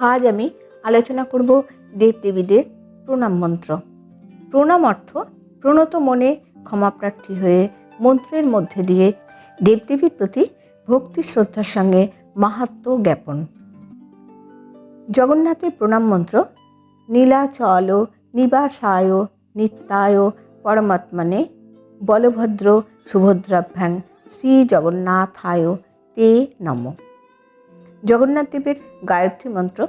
আজ আমি আলোচনা করব দেবদেবীদের প্রণাম মন্ত্র। প্রণাম অর্থ প্রণত মনে ক্ষমাপ্রার্থী হয়ে মন্ত্রের মধ্যে দিয়ে দেবদেবীর প্রতি ভক্তি শ্রদ্ধার সঙ্গে মাহাত্ম জ্ঞাপন। জগন্নাথের প্রণাম মন্ত্র, নীলাচল, নিবাসায়, নিত্যায়, পরমাত্মনে, বলভদ্র, সুভদ্রাভ্যাং শ্রী জগন্নাথায় তে নম। জগন্নাথ দেবের গায়ত্রী মন্ত্র।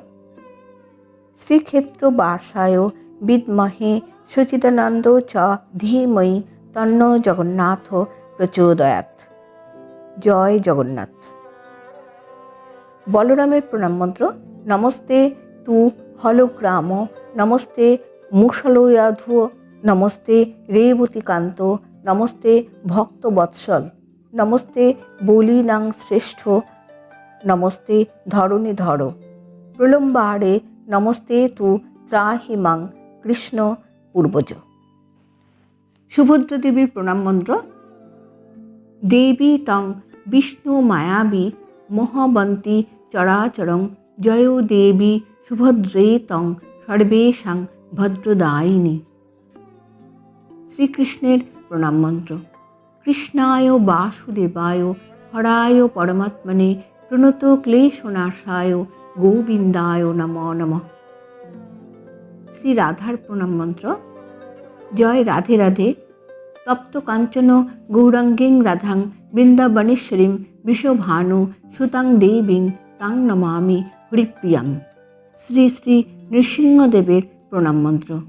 শ্রীক্ষেত্র বাসায় বিদ্মহে সচিদানন্দ চ ধীময়ী তন্ন জগন্নাথ প্রচোদয়াত জয় জগন্নাথ। বলরামের প্রণাম মন্ত্র, নমস্তে তু হলগ্রাম, নমস্তে মুসলয়াধু নমস্তে রেবতীকান্ত, নমস্তে ভক্তবৎসল, নমস্তে বলিনাং শ্রেষ্ঠ নমস্তে ধরণে ধর। প্রলম্বারে নমস্তে তু ত্রাহিমাং কৃষ্ণ পূর্বজ। সুভদ্রা দেবীর প্রণাম মন্ত্র। দেবী তং বিষ্ণু মায়াবী মহাবন্তী চরাচরং জয় দেবী সুভদ্রে তং সর্বেশাং ভদ্রদায়িনী। শ্রীকৃষ্ণের প্রণাম মন্ত্র। কৃষ্ণায় বাসুদেবায় হরায় পরমাত্মনে প্রণত ক্লেশনাশায় গোবিন্দায় নম নম। শ্রী রাধার প্রণাম মন্ত্র। জয় রাধে রাধে। তপ্ত কাঞ্চন গৌরাঙ্গিং রাধাং বৃন্দাবনেশ্বরীম বৃষভানু সুতাং দেবীং তাং নমামি হরিপ্রিয়াম। শ্রী শ্রী নৃসিংহদেবের প্রণাম মন্ত্র।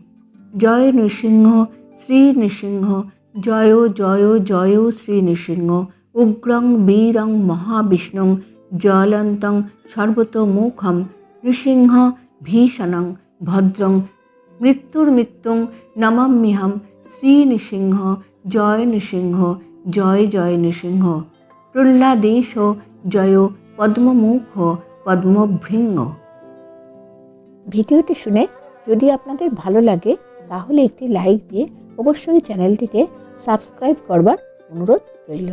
জয় নৃসিংহ শ্রী নৃসিংহ। জয় জয় জয় শ্রী নৃসিংহ। উগ্রং বীরং মহাবিষ্ণুং জলন্তং সর্বতোমুখম নৃসিংহ ভীষণং ভদ্রং মৃত্যুর মৃত্যুং নমাম্যহম শ্রী নৃসিংহ জয় নৃসিংহ জয় জয় নৃসিংহ প্রহ্লাদেশ জয় পদ্মমুখ পদ্মভৃঙ্গ ভিডিওটি শুনে যদি আপনাদের ভালো লাগে, তাহলে একটি লাইক দিয়ে অবশ্যই চ্যানেলটিকে সাবস্ক্রাইব করবার অনুরোধ রইল।